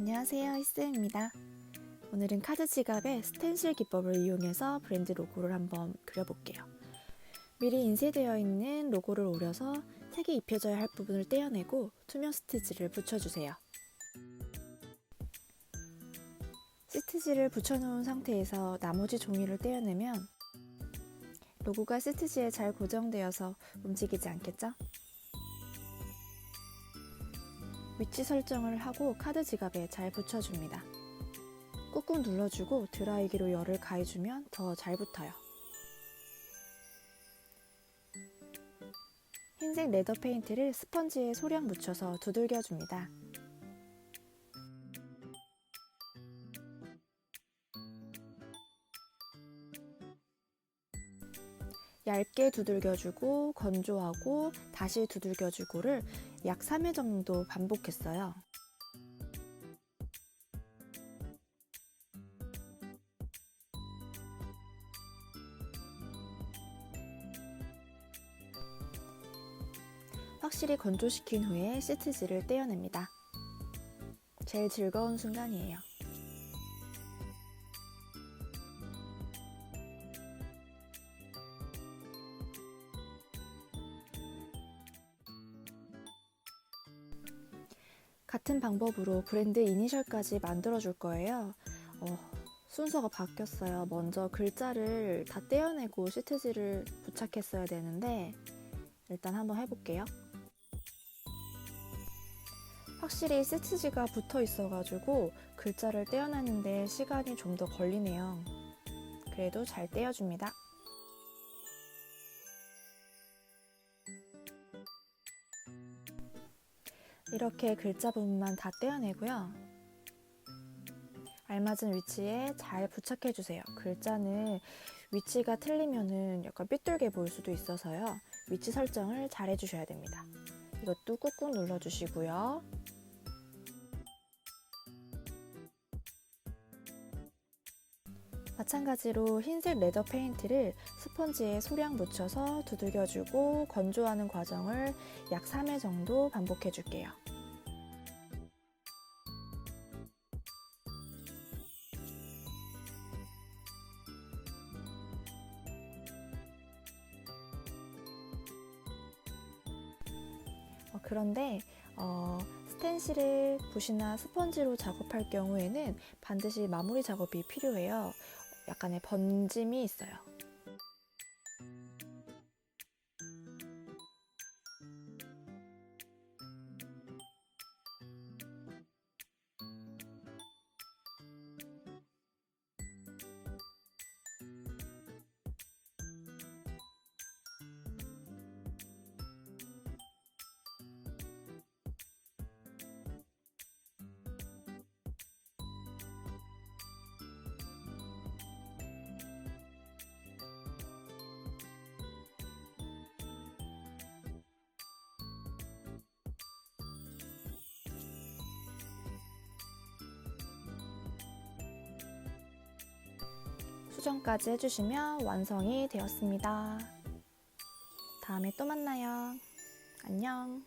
안녕하세요, 히스입니다. 오늘은 카드 지갑의 스텐실 기법을 이용해서 브랜드 로고를 한번 그려볼게요. 미리 인쇄되어 있는 로고를 오려서 색이 입혀져야 할 부분을 떼어내고 투명 스티치를 붙여주세요. 스티치를 붙여놓은 상태에서 나머지 종이를 떼어내면 로고가 스티치에 잘 고정되어서 움직이지 않겠죠? 위치 설정을 하고 카드 지갑에 잘 붙여줍니다. 꾹꾹 눌러주고 드라이기로 열을 가해주면 더 잘 붙어요. 흰색 레더 페인트를 스펀지에 소량 묻혀서 두들겨줍니다. 얇게 두들겨주고 건조하고 다시 두들겨주고를 약 3회 정도 반복했어요. 확실히 건조시킨 후에 시트지를 떼어냅니다. 제일 즐거운 순간이에요. 같은 방법으로 브랜드 이니셜까지 만들어 줄 거예요. 어, 순서가 바뀌었어요. 먼저 글자를 다 떼어내고 시트지를 부착했어야 되는데 일단 한번 해볼게요. 확실히 시트지가 붙어 있어가지고 글자를 떼어내는데 시간이 좀 더 걸리네요. 그래도 잘 떼어줍니다. 이렇게 글자 부분만 다 떼어내고요. 알맞은 위치에 잘 부착해 주세요. 글자는 위치가 틀리면은 약간 삐뚤게 보일 수도 있어서요. 위치 설정을 잘 해주셔야 됩니다. 이것도 꾹꾹 눌러주시고요. 마찬가지로 흰색 레더 페인트를 스펀지에 소량 묻혀서 두들겨주고 건조하는 과정을 약 3회 정도 반복해 줄게요. 어, 그런데 어, 스텐실을 붓이나 스펀지로 작업할 경우에는 반드시 마무리 작업이 필요해요. 약간의 번짐이 있어요. 수정까지 해주시면 완성이 되었습니다. 다음에 또 만나요. 안녕.